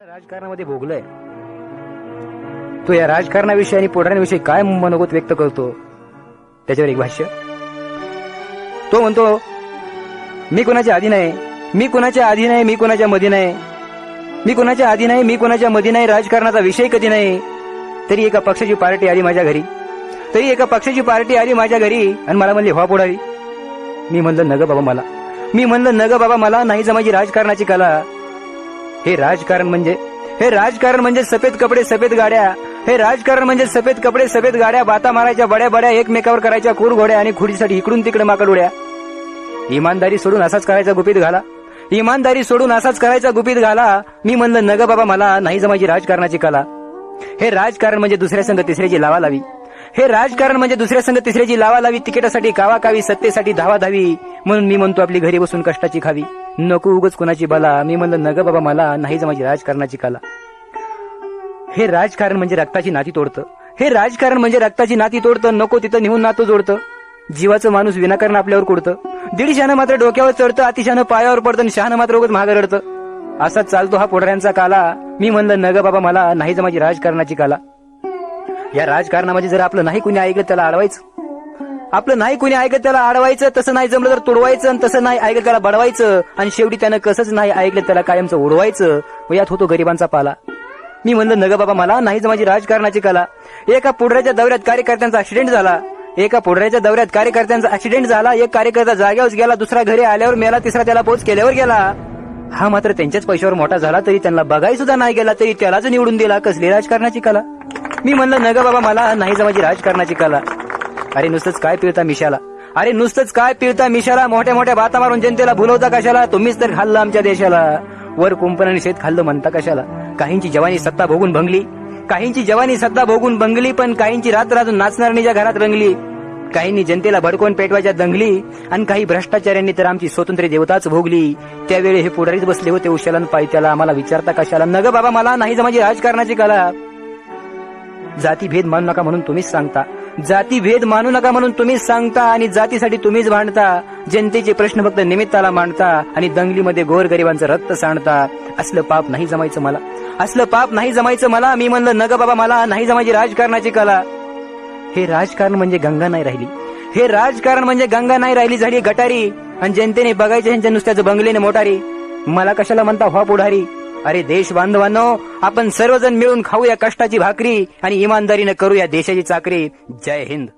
राजकारणामध्ये भोगलंय. तो या राजकारणाविषयी आणि पुढाऱ्यांविषयी काय मनोगत व्यक्त करतो त्याच्यावर एक भाष्य. तो म्हणतो मी कोणाच्या आधी नाही मी कोणाच्या आधी नाही मी कोणाच्या मधी नाही. मी कोणाच्या आधी नाही मी कोणाच्या मध्ये नाही राजकारणाचा विषय कधी नाही. तरी एका पक्षाची पार्टी आली माझ्या घरी. तरी एका पक्षाची पार्टी आली माझ्या घरी आणि मला म्हणली हवा पुढारी. मी म्हणलं नग बाबा मला. मी म्हणलं नग बाबा मला नाही जमायची राजकारणाची कला. हे राजकारण म्हणजे हे राजकारण म्हणजे सफेद कपडे सफेद गाड्या. हे राजकारण म्हणजे सफेद कपडे सफेद गाड्या बाता मारायच्या बड्या बड्या एकमेकावर करायच्या कुर घोड्या आणि खुडीसाठी इकडून तिकडे माकड उड्या. इमानदारी सोडून असाच करायचा गुपित घाला. इमानदारी सोडून असाच करायचा गुपित घाला. मी म्हणलं नग बाबा मला नाही जमायची राजकारणाची कला. हे राजकारण म्हणजे दुसऱ्या संघ तिसऱ्याची लावा लावी हे राजकारण म्हणजे दुसऱ्या संघ तिसऱ्याची लावा लावी तिकिटासाठी कावा कावी सत्तेसाठी धावा धावी म्हणून मी म्हणतो आपली घरी बसून कष्टाची खावी. नको उगच कोणाची बला. मी म्हणलं नग बाबा मला नाही जमायची राजकारणाची कला. हे राजकारण म्हणजे रक्ताची नाती तोडतं. हे राजकारण म्हणजे रक्ताची नाती तोडतं. नको तिथं निहून नातं जोडतं. जीवाचं माणूस विनाकारण आपल्यावर कुडतं. दीडशानं मात्र डोक्यावर चढतं अतिशानं पायावर पडतं आणि शहानं मात्र उगत महाग रडतं. असा चालतो हा पोढऱ्यांचा काला. मी म्हणलं नग बाबा मला नाही जमायची राजकारणाची काला. या राजकारणामध्ये जर आपलं नाही कुणी ऐकलं त्याला अडवायचं. आपलं नाही कुणी ऐकत त्याला अडवायचं तसं नाही जमलं तर तोडवायचं आणि तसं नाही ऐकलं त्याला बडवायचं. आणि शेवटी त्यानं कसंच नाही ऐकलं त्याला कायमचं उडवायचं. व यात होतो गरिबांचा पाला. मी म्हणलं नग बाबा मला नाही माझी राजकारणाची कला. एका पुढऱ्याच्या दौऱ्यात कार्यकर्त्यांचा ऍक्सिडेंट झाला. एका पुढऱ्याच्या दौऱ्यात कार्यकर्त्यांचा ऍक्सिडेंट झाला. एक कार्यकर्ता जाग्यावर गेला दुसरा घरी आल्यावर मेला तिसरा त्याला पोच केल्यावर गेला. हा मात्र त्यांच्याच पैशावर मोठा झाला तरी त्यांना बघाई सुद्धा नाही गेला तरी त्यालाच निवडून दिला कसली राजकारणाची कला? मी म्हणलं नग बाबा मला नाही माझी राजकारणाची कला. अरे नुसतंच काय पिळता मिशाला? अरे नुसतंच काय पिळता मिशाला? मोठ्या मोठ्या भाता मारून जनतेला भुलवता कशाला? तुम्हीच तर खाल्लं आमच्या देशाला. वर कुंपण आणि शेत खाल्लं म्हणता कशाला? काहींची जवानी सत्ता भोगून भंगली. काहींची जवानी सत्ता भोगून बंगली पण काहींची रात रातून नाचणारणीच्या घरात रंगली. काहींनी जनतेला भडकवून पेटवायच्या दंगली आणि काही भ्रष्टाचार्यांनी तर आमची स्वतंत्र देवताच भोगली. त्यावेळी हे पुढारीच बसले होते उशालन पायत्याला आम्हाला विचारता कशाला? नग बाबा मला नाही जमाजी राजकारणाची कला. जातीभेद मानू नका म्हणून तुम्हीच सांगता. जातीभेद मानू नका म्हणून तुम्हीच सांगता आणि जातीसाठी तुम्हीच भांडता. जनतेचे प्रश्न फक्त निमित्ताला मांडता आणि दंगलीमध्ये गोरगरिबांचं रक्त सांडता. असलं पाप नाही जमायचं मला. असलं पाप नाही जमायचं मला. मी म्हणलं नग बाबा मला नाही जमायची राजकारणाची कला. हे राजकारण म्हणजे गंगा नाही राहिली. हे राजकारण म्हणजे गंगा नाही राहिली झाली गटारी. आणि जनतेने बघायचे ह्यांच्या नुसत्याच बंगलेने मोटारी. मला कशाला म्हणता व्हा पुढारी. अरे देश बांधवांनो आपण सर्वजण मिळून खाऊया कष्टाची भाकरी आणि इमानदारीनं करूया देशाची चाकरी. जय हिंद.